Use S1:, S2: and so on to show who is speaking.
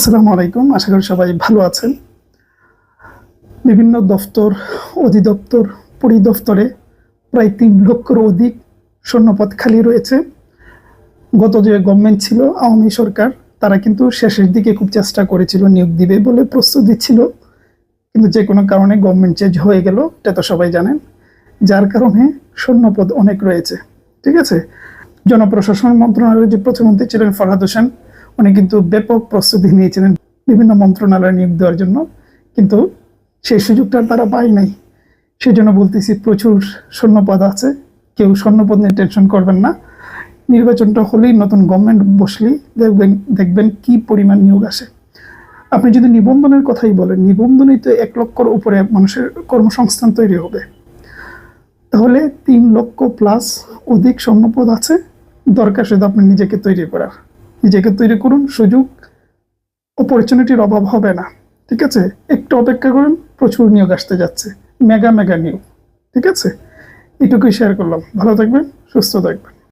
S1: আসসালামু আলাইকুম। আশা করি সবাই ভালো আছেন। বিভিন্ন দপ্তর অধিদপ্তর, পরিদপ্তরে প্রায় তিন লক্ষর অধিক শূন্যপদ খালি রয়েছে। গত যে গভর্নমেন্ট ছিল, আওয়ামী সরকার, তারা কিন্তু শেষের দিকে খুব চেষ্টা করেছিল নিয়োগ দিবে বলে প্রস্তুতি ছিল। কিন্তু যে কোনো কারণে গভর্নমেন্ট চেঞ্জ হয়ে গেল, এটা তো সবাই জানেন। যার কারণে শূন্যপদ অনেক রয়েছে। ঠিক আছে? জনপ্রশাসন মন্ত্রণালয়ের যে প্রতিমন্ত্রী ছিলেন ফরহাদ হোসেন উনি কিন্তু ব্যাপক প্রস্তুতি নিয়েছিলেন বিভিন্ন মন্ত্রণালয়ে নিয়োগ দেওয়ার জন্য। কিন্তু সেই সুযোগটা তারা পায় নাই। সেই জন্য বলতেছি প্রচুর স্বর্ণপদ আছে। কেউ শূন্যপদ নিয়ে টেনশন করবেন না। নির্বাচনটা হলেই নতুন গভর্নমেন্ট বসলেই দেখবেন দেখবেন কি পরিমাণ নিয়োগ আসে। আপনি যদি নিবন্ধনের কথাই বলেন, নিবন্ধনেই তো এক লক্ষর উপরে মানুষের কর্মসংস্থান তৈরি হবে। তাহলে তিন লক্ষ প্লাস অধিক স্বর্ণপদ আছে। দরকার শুধু আপনি নিজেকে তৈরি করার। নিজেকে তৈরি করুন, সুযোগ অপরচুনিটির অভাব হবে না। ঠিক আছে? একটু অপেক্ষা করুন, প্রচুর নিয়োগ আসতে যাচ্ছে। মেগা মেগা নিয়োগ। ঠিক আছে? এটুকুই শেয়ার করলাম। ভালো থাকবেন, সুস্থ থাকবেন।